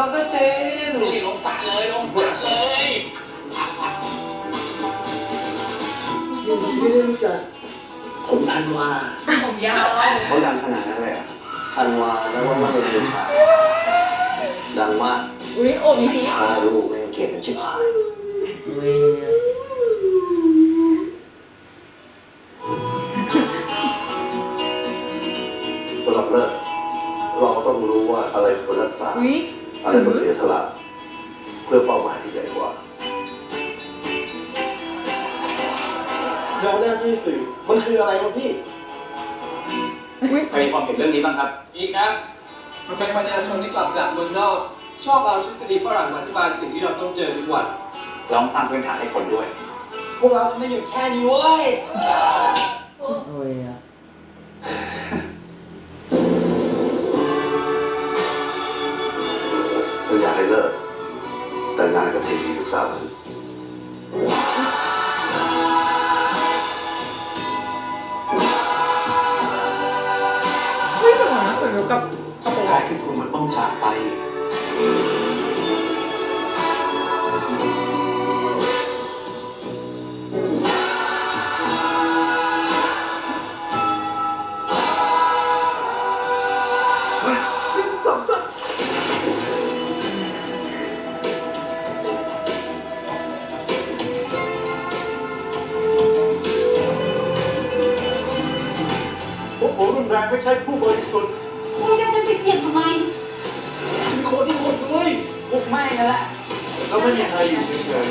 ดรเจนนี่ลงตัดเลยลงตัดเลยยินดีที่ได้รู้จักผมทันวาผมยาวเขาดังขนาดนั้นเลยเหรอะทันวาแล้วว่ามันเป็นลูกชายดังมากอุ้ยโอมีทีพาลูกแม่งเกลียดกันชิบหายเว้ยสำหรับเลิกเราต้องรู้ว่าอะไรควรรักษาอุ้ย อะไรต้องเสียสละเพื่อเป้าหมายที่ใหญ่กว่าแล้วหน้าที่สื่อมันคืออะไรวะพี่ใครมีความเห็นเรื่องนี้บ้างครับอีกครับมันเป็นประชาชนที่กลับจากเมืองนอกชอบเอาทฤษฎีฝรั่งมาอธิบายสิ่งที่เราต้องเจอทุกวันลองสร้างพื้นฐานให้คนด้วย พวกเราไม่หยุดแค่นี้เว้ย แต่งงานกับทีลูกสาวฉันเฮ้ยแต่หวานสวยกับกระโปรงกายที่คุณมันต้องจากไป กผมรุนแรงไม่ใช่ผู้บริสุทธิ์เราจะไปเปลี่ยนทำไมมีคนที่หมดเลยพวกไม่นั่นแหละก็ไม่มีใครอยู่เฉย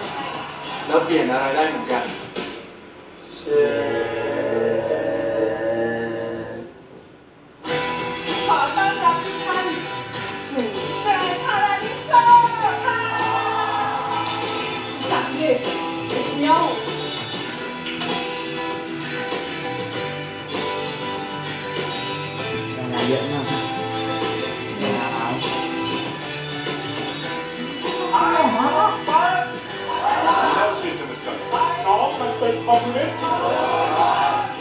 ๆแล้วเปลี่ยนอะไรได้เหมือนกันขอต้อนรับทุกท่านสู่แกรนด์พาราดิโซค่ะจากนี้เที่ยว ป็นคอมมิวนิสต์น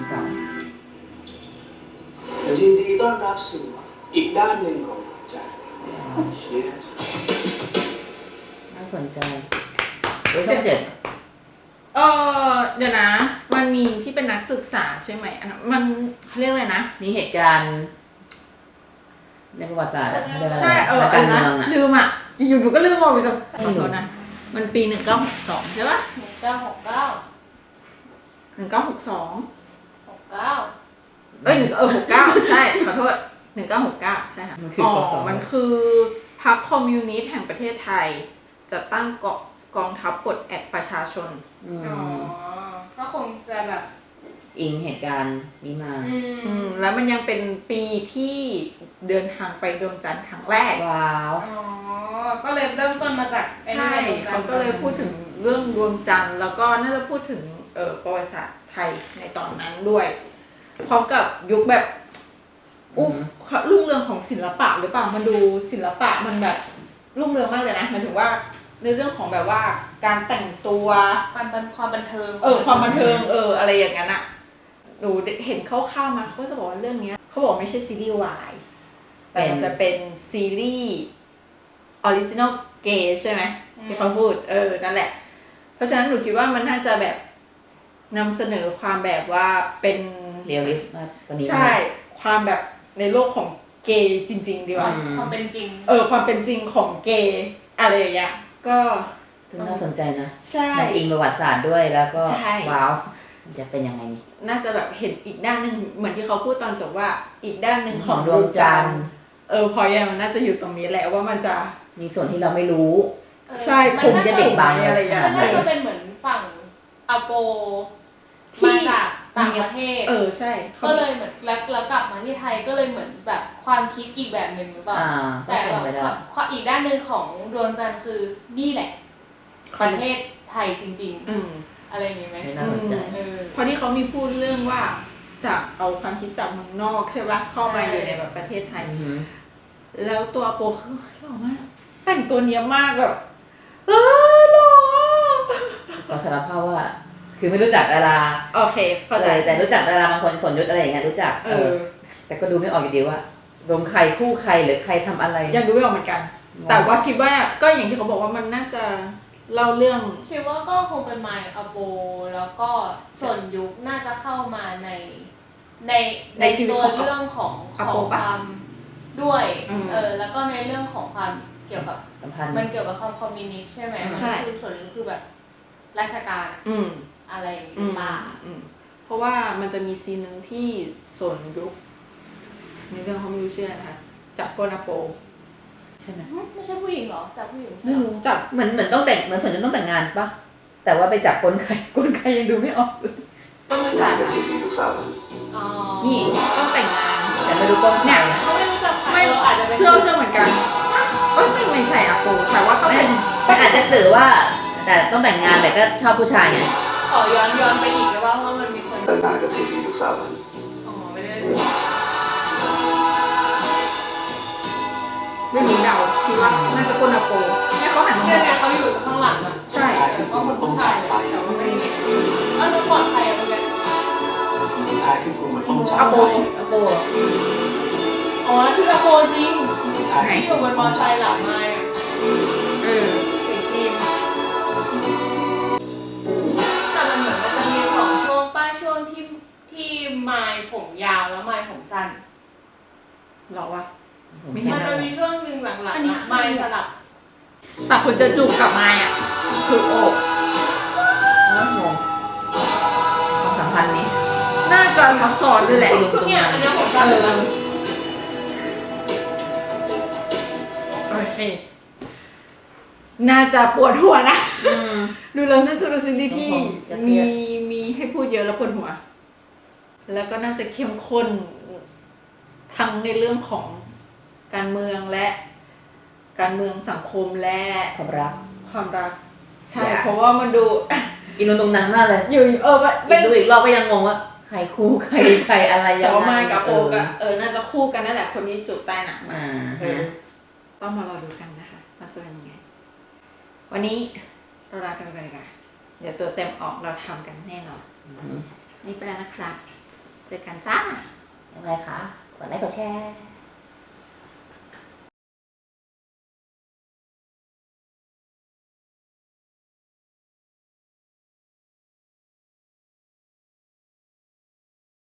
ี่ต่อยินดีต้อนรับสู่อีกด้านหนึ่งของหัวใจ Yes น่าสนใจเฮ้ยต้องเจ็ดเออเดี๋ยวนะ มันมีที่เป็นนักศึกษาใช่ไหมอันนั้นมันเขาเรียกอะไรนะ มีเหตุการณ์ ในประวัติศาสตร์อะเขาเรียกว่าะไรใช่เออนักอักานรนั้นเมืองอะลืมอะอยู่ๆหนูก็ลืมหมดไปกับขอโทษนะ มันปีหนึ่งเก้าหกสองใช่ปะหนึ่งเก้าหกเก้าหนึ่งเก้าหกสองหกเก้าเอ้ยหนึ่งเออหกเก้าใช่ขอโทษหนึ่งเก้าหกเก้าใช่ค่ะมันคืออ๋อข้อสอบมันคือพรรคคอมมิวนิสต์แห่งประเทศไทย จะตั้งกกองทัพปลดแอกประชาชน อืมก็คงจะแบบ อิงเหตุการณ์นี้มาอืมแล้วมันยังเป็นปีที่เดินทางไปดวงจันทร์ครั้งแรก ว้าว อ๋อ ก็เลยเริ่มต้นมาจากไอ้ใช่นี่ดวงจันทเขาร์ก็เลยพูดถึงเรื่องดวงจันทร์แล้วก็น่าจะพูดถึงเอ่อประวัติศาสตร์ไทยในตอนนั้นด้วยพร้อมกับยุคแบบอุ๊ฟรุ่งเรืองของศิลปะหรือเปล่ามันดูศิลปะมันแบบรุ่งเรืองมากเลยนะหมายถึงว่าในเรื่องของแบบว่าการแต่งตัว ความบันความบันเทิงเออความบันเทิงเอออะไรอย่างนั้นอะ หนูเห็นคร่าวๆมาเขาก็จะบอกว่าเรื่องเนี้ยเขาบอกไม่ใช่ซีรีส์วายแต่มันจะเป็นซีรีส์ออริจินอลเกย์ใช่ไหมที่เขาพูด เออ นั่นแหละ เพราะฉะนั้นหนูคิดว่ามันน่าจะแบบนำเสนอความแบบว่าเป็นเรียลลิสต์มากกว่านี้ใช่ความแบบในโลกของเกย์จริง ๆ ดีกว่าอืมความเป็นจริง เออ ความเป็นจริงของเกย์อะไรอย่างเงี้ยก็ซึ่งน่าสนใจนะใช่มันอิงประวัติศาสตร์ด้วยแล้วก็ใช่ว้าวมัน จะเป็นยังไงนี่น่าจะแบบเห็นอีกด้านหนึ่งเหมือนที่เขาพูดตอนจบว่าอีกด้านหนึ่งของของดวงจันทร์เออพอยังมันน่าจะอยู่ตรงนี้แหละว่ามันจะมีส่วนที่เราไม่รู้เออใช่มัคงน่าจะจะเด็กบางอะไรอย่างเงี้ยมันน่าจะเป็นเหมือนฝั่งอโปที่มาจากต่างประเทศ เออใช่ขาก็เลยเหมือนแล้วแล้วกลับมาที่ไทยก็เลยเหมือนแบบความคิดอีกแบบหนึ่งหรือเปล่าอ่าก็แต่เป็นแบบไปได้ความอีกด้านหนึ่งของดวงจันทร์คือนี่แหละ ประเทศไทยจริงอืมๆ อะไรอย่างงี้ไหมไม่น่าสนใจ เออเพราะที่เขามีพูดเรื่องว่าจะเอาความคิดจากเมืองนอกใช่ปะเข้ามาใช่อยู่ในแบบประเทศไทย อือหือแล้วตัวโปคือหล่อมาก แต่งตัวเนี้ยมากแบบเออหล่อก็สารภาพว่า คือไม่รู้จักดาราโอเค เข้าใจเออแต่รู้จักดาราบางคนสนยุทธอะไรอย่างเงี้ยรู้จักเออ แต่ก็ดูไม่ออกอยู่ดีว่าลงใครคู่ใครหรือใครทำอะไรยังดูไม่ออกเหมือนกัน แต่ว่าคิดว่าก็อย่างที่เขาบอกว่ามันน่าจะ เล่าเรื่อง คิดว่าก็คงเป็นไมค์อโปแล้วก็ส่วนยุคน่าจะเข้ามาในในในชีวิตตัวของเรื่องของอขโปองปะความด้วยอืมเออแล้วก็ในเรื่องของความเกี่ยวกับสัมพันธ์ มันเกี่ยวกับความคอมมิวนิสต์ใช่ไหมใช่ คือส่วนนี้คือแบบราชการอืม อะไรอย่างอืเงี้มยป่าอืมเพราะว่ามันจะมีซีนหนึ่งที่สนยุคในเรื่องเขาไม่รู้ชื่ออะไรนะคะจากโกนาโป ใช่ไหมไม่ใช่ผู้หญิงเหรอจากผู้หญิงใช่ไม่เหรอรู้จักเหมือนเหมือนต้องแต่งเหมือนสนจะต้องแต่งงานปะแต่ว่าไปจับกลใครกลใครยังดูไม่ออกเลยต้นมือถ่าถ่ายยเป็นทีวีทุกเสาร์อ๋อนี่ต้องแต่งงาน แต่ไม่รู้กล้องใครเนี่ยนะเขาไม่รู้จักใครไม่เราอาจจะเป็นเสื้อเสื้อเหมือนกันเอ้ยไม่ไม่ใช่อาโปแต่ว่าต้องไม่เป็นมันอาจจะสื่อว่า แต่ต้องแต่งงานแต่ก็ชอบผู้ชายไงขอย้อนย้อนไปอีกได้ว่าเพราะมันมีคน แต่งงานกับทีวีทุกเสาร์อ๋ กนาโปเนี่ยเขาหันมาเนี่ยมองไงเขาอยู่ข้างหลังอะใช่ก็คนผู้ชายเลยแต่ว่าไม่ได้เห็นแล้วรู้ก่อนใครอะเมื่อกี้ท้ายที่คุณมันต้องอาโปอโปอ๋อชื่ออโปจริงท้ายไหนที่อยู่บนมอเตอร์ไซค์หลังไม้อะเออเจ๋งจริงแต่มันเหมือนมันจะมีสองช่วงป้าช่วงที่ที่ไม้ผมยาวแล้วไม้ผมสั้นหรอวะผม ไม่เห็มันจะมีช่วงหนึ่งหลังอันนี้ๆคือไม้สลับแต่คนจะจูบกับไม้อะ คือโอบแล้วงงความสัมพันธ์นี้น่าจะซับซ้อนด้วยแหละไปลุงตรงเนี่ยนั้นอันเนี้ยผมเอสั้นอนะโอเค น่าจะปวดหัวนะ อืม ดูแล้วน่าจะเป็นซีรีส์ที่จะเครีมียดมีให้พูดเยอะแล้วปวดหัว แล้วก็น่าจะเข้มข้นทั้งในเรื่องของ การเมืองและ การเมืองสังคมและความรัก ความรัก ใช่อยากเพราะว่ามันดู อินโดนตรงนั้นมากเลยอยู่เออมันอีไม่กดูอีกรอบก็ยังงงว่าใครคู่ใครใครอะไรยังแต่ไงว่าไม้กับโอก็เเออน่าจะคู่กันนั่นแหละคนนี้จูบใต้หนังมาอ่าเออต้องมารอดูกันนะคะว่าจะเป็นยังไง วันนี้เราลากันไปก่อนดีกว่าเดี๋ยวตัวเต็มออกเราทำกันแน่นอนอืมนี่ไปแล้วนะครับ เจอกันจ้ายังไงคะกดไลค์กดแชร์